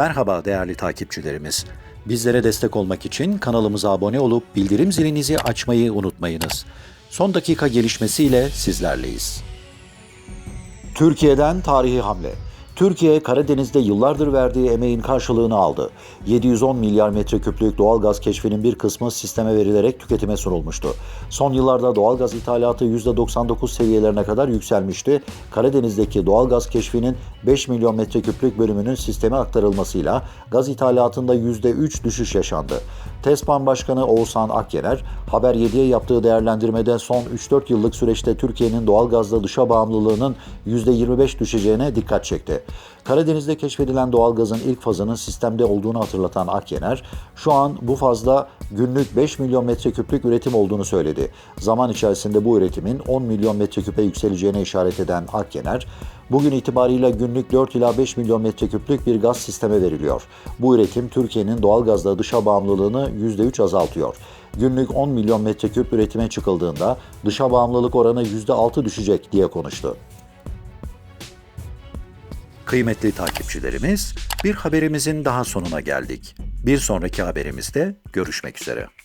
Merhaba değerli takipçilerimiz. Bizlere destek olmak için kanalımıza abone olup bildirim zilinizi açmayı unutmayınız. Son dakika gelişmesiyle sizlerleyiz. Türkiye'den tarihi hamle. Türkiye Karadeniz'de yıllardır verdiği emeğin karşılığını aldı. 710 milyar metreküplük doğal gaz keşfinin bir kısmı sisteme verilerek tüketime sunulmuştu. Son yıllarda doğal gaz ithalatı %99 seviyelerine kadar yükselmişti. Karadeniz'deki doğal gaz keşfinin 5 milyon metreküplük bölümünün sisteme aktarılmasıyla gaz ithalatında %3 düşüş yaşandı. TESPAN Başkanı Oğuzhan Akyener, Haber 7'ye yaptığı değerlendirmede son 3-4 yıllık süreçte Türkiye'nin doğal gazda dışa bağımlılığının %25 düşeceğine dikkat çekti. Karadeniz'de keşfedilen doğal gazın ilk fazının sistemde olduğunu hatırlatan Akyener, şu an bu fazla günlük 5 milyon metreküplük üretim olduğunu söyledi. Zaman içerisinde bu üretimin 10 milyon metreküpe yükseleceğine işaret eden Akyener, bugün itibariyle günlük 4 ila 5 milyon metreküplük bir gaz sisteme veriliyor. Bu üretim Türkiye'nin doğal gazda dışa bağımlılığını %3 azaltıyor. Günlük 10 milyon metreküp üretime çıkıldığında dışa bağımlılık oranı %6 düşecek diye konuştu. Kıymetli takipçilerimiz, bir haberimizin daha sonuna geldik. Bir sonraki haberimizde görüşmek üzere.